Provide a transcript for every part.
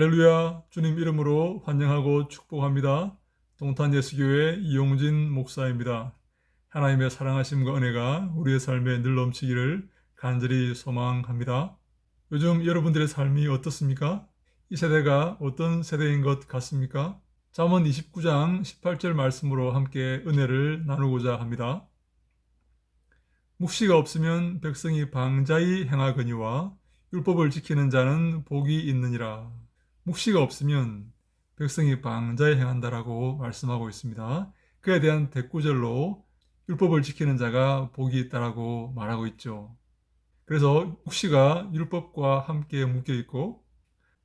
할렐루야 주님 이름으로 환영하고 축복합니다. 동탄 예수교회 이용진 목사입니다. 하나님의 사랑하심과 은혜가 우리의 삶에 늘 넘치기를 간절히 소망합니다. 요즘 여러분들의 삶이 어떻습니까? 이 세대가 어떤 세대인 것 같습니까? 잠언 29장 18절 말씀으로 함께 은혜를 나누고자 합니다. 묵시가 없으면 백성이 방자히 행하거니와 율법을 지키는 자는 복이 있느니라. 묵시가 없으면 백성이 방자에 행한다라고 말씀하고 있습니다. 그에 대한 대꾸절로 율법을 지키는 자가 복이 있다라고 말하고 있죠. 그래서 묵시가 율법과 함께 묶여 있고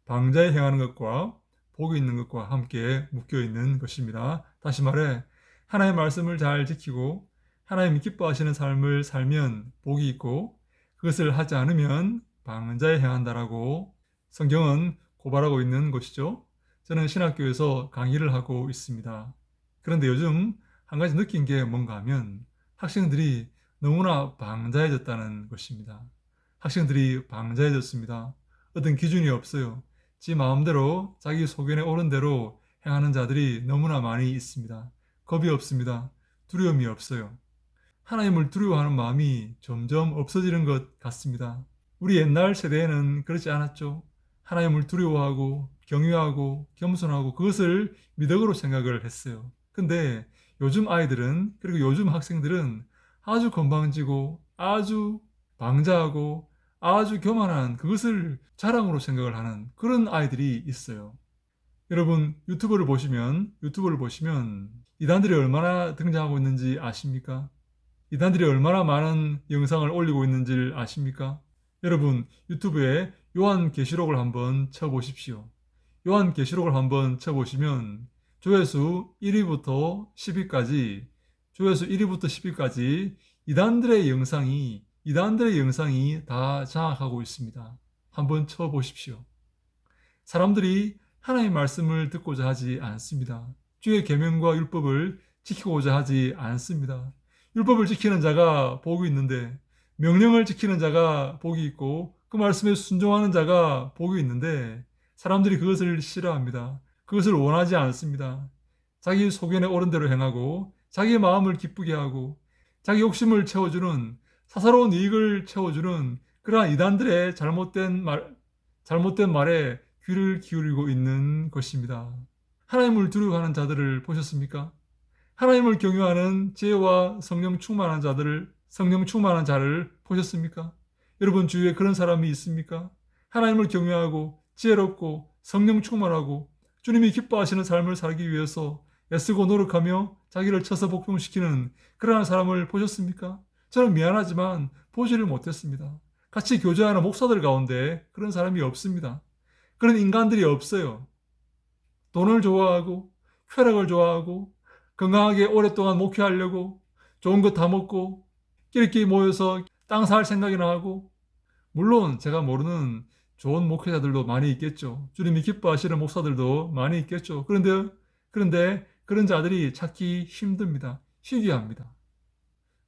방자에 행하는 것과 복이 있는 것과 함께 묶여 있는 것입니다. 다시 말해 하나님의 말씀을 잘 지키고 하나님이 기뻐하시는 삶을 살면 복이 있고 그것을 하지 않으면 방자에 행한다라고 성경은 고발하고 있는 것이죠. 저는 신학교에서 강의를 하고 있습니다. 그런데 요즘 한 가지 느낀 게 뭔가 하면 학생들이 너무나 방자해졌다는 것입니다. 학생들이 방자해졌습니다. 어떤 기준이 없어요. 지 마음대로 자기 소견에 옳은 대로 행하는 자들이 너무나 많이 있습니다. 겁이 없습니다. 두려움이 없어요. 하나님을 두려워하는 마음이 점점 없어지는 것 같습니다. 우리 옛날 세대에는 그렇지 않았죠. 하나님을 두려워하고 경외하고 겸손하고 그것을 미덕으로 생각을 했어요. 근데 요즘 아이들은 그리고 요즘 학생들은 아주 건방지고 아주 방자하고 아주 교만한 그것을 자랑으로 생각을 하는 그런 아이들이 있어요. 여러분 유튜브를 보시면 유튜브를 보시면 이단들이 얼마나 등장하고 있는지 아십니까? 이단들이 얼마나 많은 영상을 올리고 있는지를 아십니까? 여러분 유튜브에 요한 계시록을 한번 쳐보십시오. 요한 계시록을 한번 쳐보시면 조회수 1위부터 10위까지 조회수 1위부터 10위까지 이단들의 영상이 이단들의 영상이 다 장악하고 있습니다. 한번 쳐보십시오. 사람들이 하나님의 말씀을 듣고자 하지 않습니다. 주의 계명과 율법을 지키고자 하지 않습니다. 율법을 지키는 자가 복이 있는데 명령을 지키는 자가 복이 있고 그 말씀에 순종하는 자가 복이 있는데 사람들이 그것을 싫어합니다. 그것을 원하지 않습니다. 자기 소견에 옳은 대로 행하고 자기 마음을 기쁘게 하고 자기 욕심을 채워주는 사사로운 이익을 채워주는 그러한 이단들의 잘못된 말 잘못된 말에 귀를 기울이고 있는 것입니다. 하나님을 두려워하는 자들을 보셨습니까? 하나님을 경외하는 지혜와 성령 충만한 자들을 성령 충만한 자를 보셨습니까? 여러분 주위에 그런 사람이 있습니까? 하나님을 경외하고 지혜롭고 성령 충만하고 주님이 기뻐하시는 삶을 살기 위해서 애쓰고 노력하며 자기를 쳐서 복종시키는 그러한 사람을 보셨습니까? 저는 미안하지만 보지를 못했습니다. 같이 교제하는 목사들 가운데 그런 사람이 없습니다. 그런 인간들이 없어요. 돈을 좋아하고 쾌락을 좋아하고 건강하게 오랫동안 목회하려고 좋은 것 다 먹고 끼리끼리 모여서 땅 살 생각이나 하고 물론 제가 모르는 좋은 목회자들도 많이 있겠죠. 주님이 기뻐하시는 목사들도 많이 있겠죠. 그런데 그런데 그런 자들이 찾기 힘듭니다. 희귀합니다.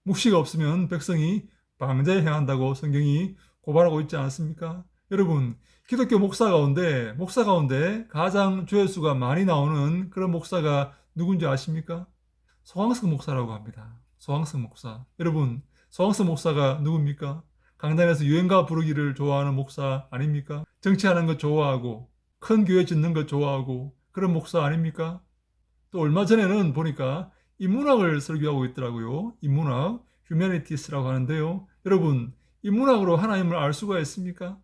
묵시가 없으면 백성이 방자에 행한다고 성경이 고발하고 있지 않습니까? 여러분, 기독교 목사 가운데 목사 가운데 가장 조회수가 많이 나오는 그런 목사가 누군지 아십니까? 소황석 목사라고 합니다. 소황석 목사. 여러분, 소황석 목사가 누굽니까? 강단에서 유행가 부르기를 좋아하는 목사 아닙니까? 정치하는 것 좋아하고 큰 교회 짓는 것 좋아하고 그런 목사 아닙니까? 또 얼마 전에는 보니까 인문학을 설교하고 있더라고요. 인문학, 휴메니티스라고 하는데요. 여러분, 인문학으로 하나님을 알 수가 있습니까?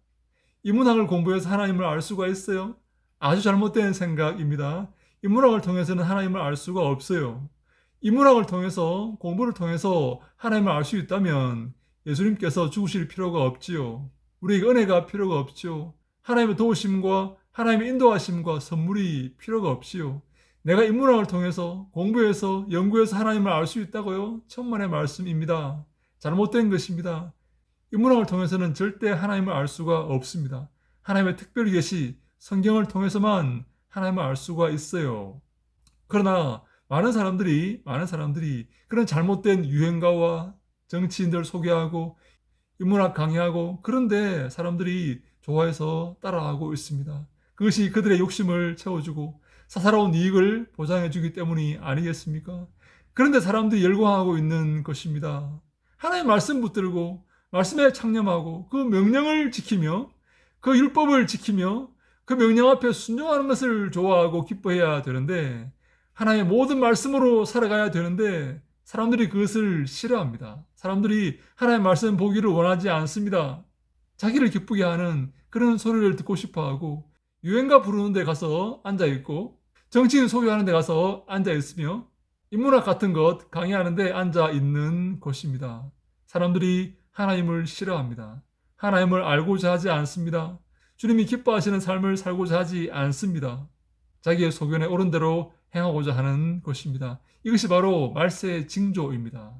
인문학을 공부해서 하나님을 알 수가 있어요? 아주 잘못된 생각입니다. 인문학을 통해서는 하나님을 알 수가 없어요. 인문학을 통해서 공부를 통해서 하나님을 알 수 있다면 예수님께서 죽으실 필요가 없지요. 우리에게 은혜가 필요가 없지요. 하나님의 도우심과 하나님의 인도하심과 선물이 필요가 없지요. 내가 인문학을 통해서 공부해서 연구해서 하나님을 알 수 있다고요? 천만의 말씀입니다. 잘못된 것입니다. 인문학을 통해서는 절대 하나님을 알 수가 없습니다. 하나님의 특별 계시, 성경을 통해서만 하나님을 알 수가 있어요. 그러나 많은 사람들이 많은 사람들이 그런 잘못된 유행가와 정치인들 소개하고 인문학 강의하고 그런데 사람들이 좋아해서 따라하고 있습니다. 그것이 그들의 욕심을 채워주고 사사로운 이익을 보장해주기 때문이 아니겠습니까? 그런데 사람들이 열광하고 있는 것입니다. 하나님의 말씀 붙들고 말씀에 창념하고 그 명령을 지키며 그 율법을 지키며 그 명령 앞에 순종하는 것을 좋아하고 기뻐해야 되는데 하나님의 모든 말씀으로 살아가야 되는데 사람들이 그것을 싫어합니다. 사람들이 하나님의 말씀 보기를 원하지 않습니다. 자기를 기쁘게 하는 그런 소리를 듣고 싶어 하고 유행가 부르는 데 가서 앉아 있고 정치인 소유하는 데 가서 앉아 있으며 인문학 같은 것 강의하는 데 앉아 있는 곳입니다. 사람들이 하나님을 싫어합니다. 하나님을 알고자 하지 않습니다. 주님이 기뻐하시는 삶을 살고자 하지 않습니다. 자기의 소견에 옳은 대로 행하고자 하는 것입니다. 이것이 바로 말세의 징조입니다.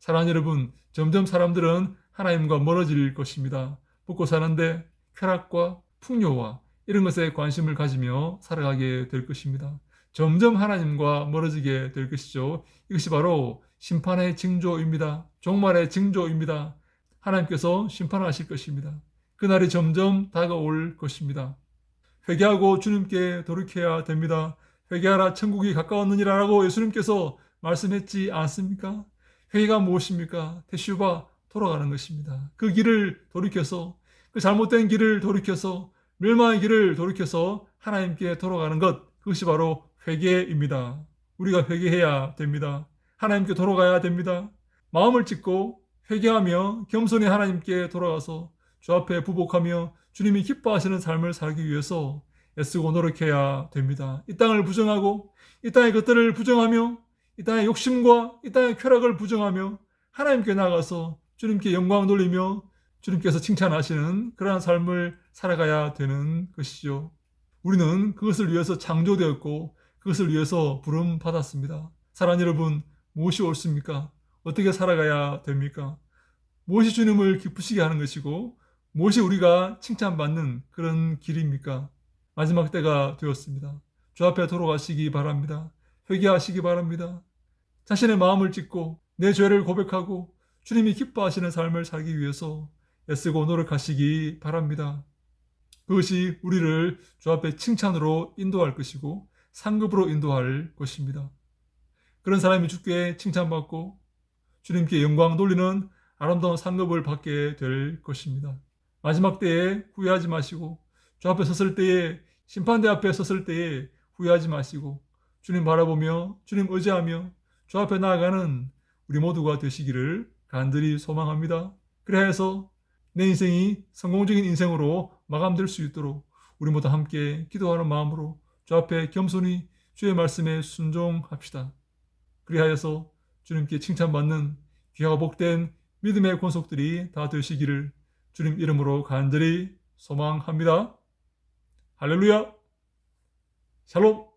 사랑하는 여러분, 점점 사람들은 하나님과 멀어질 것입니다. 먹고 사는데 쾌락과 풍요와 이런 것에 관심을 가지며 살아가게 될 것입니다. 점점 하나님과 멀어지게 될 것이죠. 이것이 바로 심판의 징조입니다. 종말의 징조입니다. 하나님께서 심판하실 것입니다. 그날이 점점 다가올 것입니다. 회개하고 주님께 돌이켜야 됩니다. 회개하라 천국이 가까웠느니라라고 예수님께서 말씀했지 않습니까? 회개가 무엇입니까? 테슈바 돌아가는 것입니다. 그 길을 돌이켜서 그 잘못된 길을 돌이켜서 멸망의 길을 돌이켜서 하나님께 돌아가는 것 그것이 바로 회개입니다. 우리가 회개해야 됩니다. 하나님께 돌아가야 됩니다. 마음을 찢고 회개하며 겸손히 하나님께 돌아가서 주 앞에 부복하며 주님이 기뻐하시는 삶을 살기 위해서 애쓰고 노력해야 됩니다. 이 땅을 부정하고 이 땅의 것들을 부정하며 이 땅의 욕심과 이 땅의 쾌락을 부정하며 하나님께 나가서 주님께 영광 돌리며 주님께서 칭찬하시는 그러한 삶을 살아가야 되는 것이죠. 우리는 그것을 위해서 창조되었고 그것을 위해서 부름 받았습니다. 사랑 여러분, 무엇이 옳습니까? 어떻게 살아가야 됩니까? 무엇이 주님을 기쁘시게 하는 것이고 무엇이 우리가 칭찬받는 그런 길입니까? 마지막 때가 되었습니다. 주 앞에 돌아가시기 바랍니다. 회개하시기 바랍니다. 자신의 마음을 찢고 내 죄를 고백하고 주님이 기뻐하시는 삶을 살기 위해서 애쓰고 노력하시기 바랍니다. 그것이 우리를 주 앞에 칭찬으로 인도할 것이고 상급으로 인도할 것입니다. 그런 사람이 주께 칭찬받고 주님께 영광 돌리는 아름다운 상급을 받게 될 것입니다. 마지막 때에 후회하지 마시고 주 앞에 섰을 때에 심판대 앞에 섰을 때에 후회하지 마시고 주님 바라보며 주님 의지하며 주 앞에 나아가는 우리 모두가 되시기를 간절히 소망합니다. 그래서 내 인생이 성공적인 인생으로 마감될 수 있도록 우리 모두 함께 기도하는 마음으로 주 앞에 겸손히 주의 말씀에 순종합시다. 그리하여서 주님께 칭찬받는 귀하고 복된 믿음의 권속들이 다 되시기를 주님 이름으로 간절히 소망합니다. 할렐루야! 샬롬!